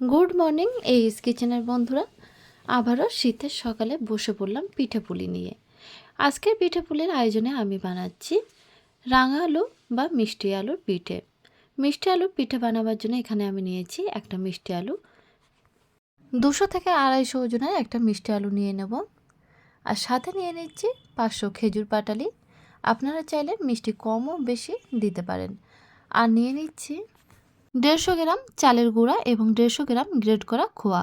Good morning এইস কিচেনের বন্ধুরা। আবারও শীতের সকালে বসে পড়লাম পিঠে পুলি নিয়ে। আজকের পিঠে পুলির আয়োজনে আমি বানাচ্ছি রাঙা আলু বা মিষ্টি আলুর পিঠে। মিষ্টি আলুর পিঠে বানাবার জন্য এখানে আমি নিয়েছি একটা মিষ্টি আলু। দুশো থেকে আড়াইশো ওজনের একটা মিষ্টি আলু নিয়ে নেব। আর সাথে নিয়ে নিচ্ছি পাঁচশো খেজুর পাটালি। আপনারা চাইলে মিষ্টি কমও বেশি দিতে পারেন। আর নিয়ে নিচ্ছি দেড়শো গ্রাম চালের গুঁড়া এবং দেড়শো গ্রাম গ্রেড করা খোয়া।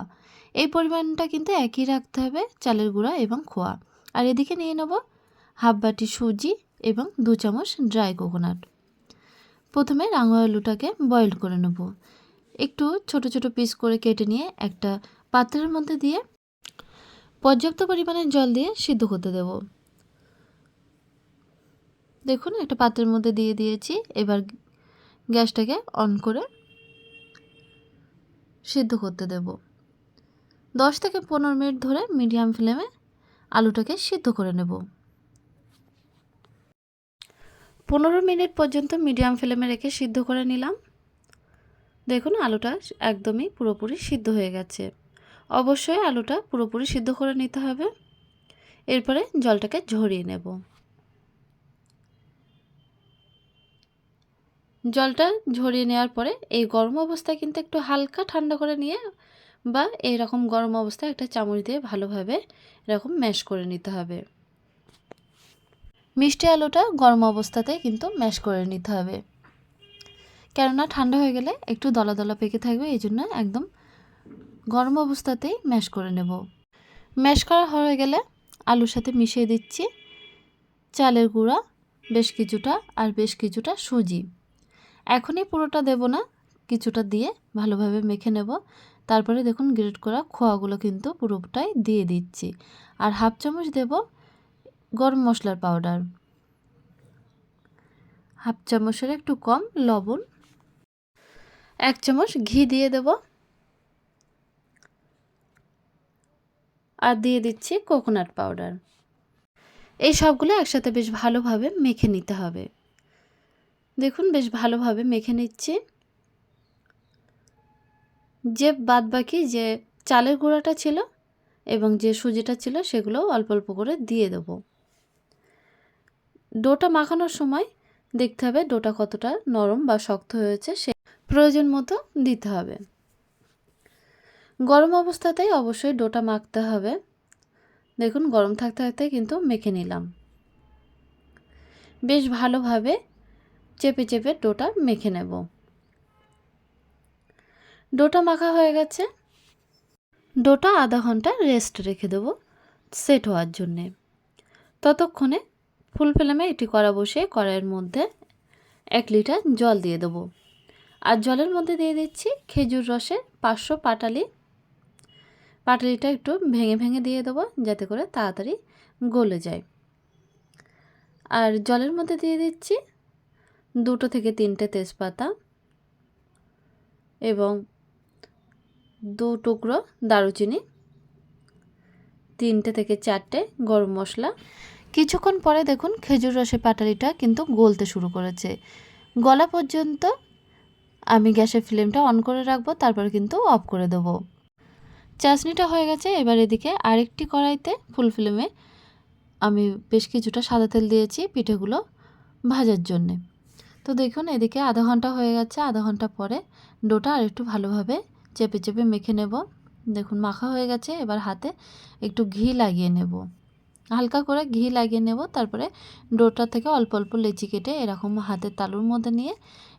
এই পরিমাণটা কিন্তু একই রাখতে হবে চালের গুঁড়া এবং খোয়া। আর এদিকে নিয়ে নেব হাফ বাটি সুজি এবং দু চামচ ড্রাই কোকোনাট। প্রথমে রাঙা আলুটাকে বয়েল করে নেব। একটু ছোট ছোট পিস করে কেটে নিয়ে একটা পাত্রের মধ্যে দিয়ে পর্যাপ্ত পরিমাণে জল দিয়ে সিদ্ধ করতে দেব। দেখুন, একটা পাত্রের মধ্যে দিয়ে দিয়েছি। এবার গ্যাসটাকে অন করে সিদ্ধ করতে দেব। দশ থেকে পনেরো মিনিট ধরে মিডিয়াম ফ্লেমে আলুটাকে সিদ্ধ করে নেব। পনেরো মিনিট পর্যন্ত মিডিয়াম ফ্লেমে রেখে সিদ্ধ করে নিলাম। দেখুন আলুটা একদমই পুরোপুরি সিদ্ধ হয়ে গেছে। অবশ্যই আলুটা পুরোপুরি সিদ্ধ করে নিতে হবে। এরপরে জলটাকে ঝরিয়ে নেব। জলটা ঝরিয়ে নেওয়ার পরে এই গরম অবস্থায় কিন্তু একটু হালকা ঠান্ডা করে নিয়ে বা এরকম গরম অবস্থায় একটা চামচ দিয়ে ভালোভাবে এরকম ম্যাশ করে নিতে হবে। মিষ্টি আলুটা গরম অবস্থাতে কিন্তু ম্যাশ করে নিতে হবে। কেননা ঠান্ডা হয়ে গেলে একটু দলা দলা পেকে থাকবে, এই জন্য একদম গরম অবস্থাতেই ম্যাশ করে নেব। ম্যাশ করা হয়ে গেলে আলুর সাথে মিশিয়ে দিচ্ছি চালের গুঁড়া, বেশ কিছুটা আর বেশ কিছুটা সুজি। এখনই পুরোটা দেব না, কিছুটা দিয়ে ভালোভাবে মেখে নেব। তারপরে দেখুন, গ্রেট করা খোয়াগুলো কিন্তু পুরোটাই দিয়ে দিচ্ছি। আর হাফ চামচ দেব গরম মশলার পাউডার। হাফ চামচের একটু কম লবণ। এক চামচ ঘি দিয়ে দেব। আর দিয়ে দিচ্ছি কোকোনাট পাউডার এই সবগুলো একসাথে বেশ ভালোভাবে মেখে নিতে হবে। দেখুন, বেশ ভালোভাবে মেখে নিচ্ছি। যে বাদ বাকি যে চালের গুঁড়াটা ছিল এবং যে সুজিটা ছিল সেগুলো অল্প অল্প করে দিয়ে দেবো। ডোটা মাখানোর সময় দেখতে হবে ডোটা কতটা নরম বা শক্ত হয়েছে সে প্রয়োজন মতো দিতে হবে। গরম অবস্থাতেই অবশ্যই ডোটা মাখতে হবে। দেখুন, গরম থাকতে থাকতে কিন্তু মেখে নিলাম। বেশ ভালোভাবে চেপে চেপে ডোটা মেখে নেব। ডোটা মাখা হয়ে গেছে। ডোটা আধা ঘণ্টা রেস্ট রেখে দেবো সেট হওয়ার জন্যে। ততক্ষণে ফুল ফ্লেমে একটি কড়া বসিয়ে কড়াইয়ের মধ্যে এক লিটার জল দিয়ে দেবো। আর জলের মধ্যে দিয়ে দিচ্ছি খেজুর রসের পাঁচশো পাটালি। পাটালিটা একটু ভেঙে ভেঙে দিয়ে দেবো যাতে করে তাড়াতাড়ি গলে যায়। আর জলের মধ্যে দিয়ে দিচ্ছি দুটো থেকে তিনটে তেজপাতা এবং দু টুকরো দারুচিনি, তিনটে থেকে চারটে গরম মশলা। কিছুক্ষণ পরে দেখুন খেজুর রসের পাটালিটা কিন্তু গলতে শুরু করেছে। গলা পর্যন্ত আমি গ্যাসের ফ্লেমটা অন করে রাখব, তারপর কিন্তু অফ করে দেবো। চাশনিটা হয়ে গেছে, এবার এদিকে আরেকটি কড়াইতে ফুল ফ্লেমে আমি বেশ কিছুটা সাদা তেল দিয়েছি পিঠেগুলো ভাজার জন্যে। তো দেখুন, এদিকে আধা ঘণ্টা হয়ে গেছে, আধা ঘণ্টা পরে ডোটা আর একটু ভালোভাবে চেপে চেপে মেখে নেব। দেখুন, মাখা হয়ে গেছে, এবার হাতে একটু ঘি লাগিয়ে নেব। হালকা করে ঘি লাগিয়ে নেব, তারপরে ডোটা থেকে অল্প অল্প লেচি কেটে এরকম হাতের তালুর মধ্যে নিয়ে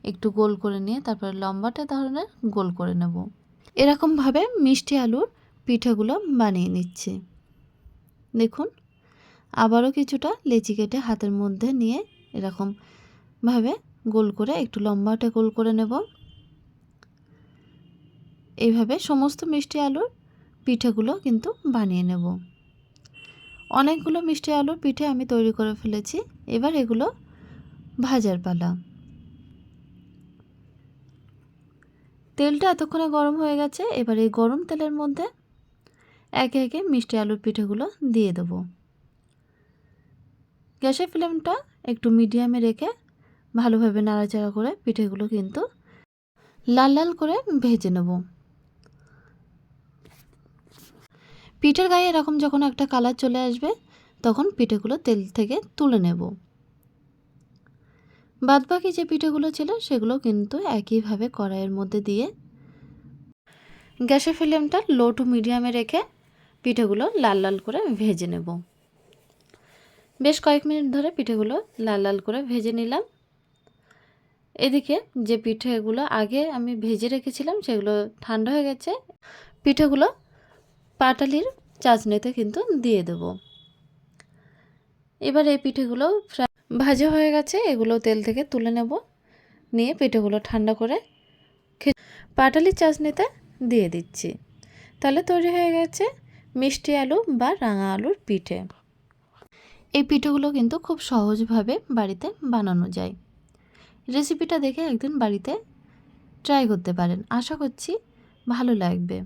একটু গোল করে নিয়ে তারপরে লম্বাটে ধরনের গোল করে নেব। এরকমভাবে মিষ্টি আলুর পিঠেগুলো বানিয়ে নিচ্ছি। দেখুন, আবারও কিছুটা লেচি কেটে হাতের মধ্যে নিয়ে এরকমভাবে গোল করে, একটু লম্বা লম্বাটে গোল করে নেব। এইভাবে সমস্ত মিষ্টি আলুর পিঠেগুলো কিন্তু বানিয়ে নেব। অনেকগুলো মিষ্টি আলুর পিঠে আমি তৈরি করে ফেলেছি। এবার এগুলো ভাজার পালা। তেলটা এতক্ষণে গরম হয়ে গেছে, এবার এই গরম তেলের মধ্যে একে একে মিষ্টি আলুর পিঠেগুলো দিয়ে দেবো। গ্যাসের ফ্লেমটা একটু মিডিয়ামে রেখে ভালোভাবে নাড়াচাড়া করে পিঠেগুলো কিন্তু লাল লাল করে ভেজে নেব। পিঠের গায়ে এরকম যখন একটা কালার চলে আসবে, তখন পিঠেগুলো তেল থেকে তুলে নেব। বাদবাকি যে পিঠেগুলো ছিল, সেগুলো কিন্তু একইভাবে কড়াইয়ের মধ্যে দিয়ে গ্যাসের ফ্লেমটা লো টু মিডিয়ামে রেখে পিঠেগুলো লাল লাল করে ভেজে নেব। বেশ কয়েক মিনিট ধরে পিঠেগুলো লাল লাল করে ভেজে নিলাম। এদিকে যে পিঠেগুলো আগে আমি ভেজে রেখেছিলাম, সেগুলো ঠান্ডা হয়ে গেছে, পিঠেগুলো পাটালির চাচনিতে কিন্তু দিয়ে দেব। এবার এই পিঠেগুলো ভাজা হয়ে গেছে, এগুলো তেল থেকে তুলে নেব, নিয়ে পিঠেগুলো ঠান্ডা করে পাটালির চাচনিতে দিয়ে দিচ্ছি। তাহলে তৈরি হয়ে গেছে মিষ্টি আলু বা রাঙা আলুর পিঠে। এই পিঠেগুলো কিন্তু খুব সহজভাবে বাড়িতে বানানো যায়। রেসিপিটা দেখে একদিন বাড়িতে ট্রাই করতে পারেন। আশা করছি ভালো লাগবে।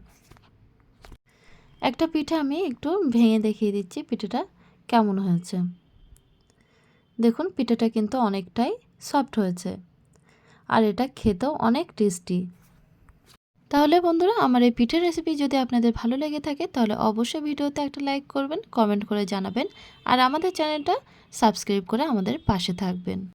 একটা পিঠে আমি একটু ভেঙে দেখিয়ে দিচ্ছি পিঠেটা কেমন হয়েছে। দেখুন, পিঠেটা কিন্তু অনেকটাই সফট হয়েছে। আর এটা খেতেও অনেক টেস্টি তাহলে বন্ধুরা, আমার এই পিঠের রেসিপি যদি আপনাদের ভালো লেগে থাকে, তাহলে অবশ্যই ভিডিওতে একটা লাইক করবেন কমেন্ট করে জানাবেন, আর আমাদের চ্যানেলটা সাবস্ক্রাইব করে আমাদের পাশে থাকবেন।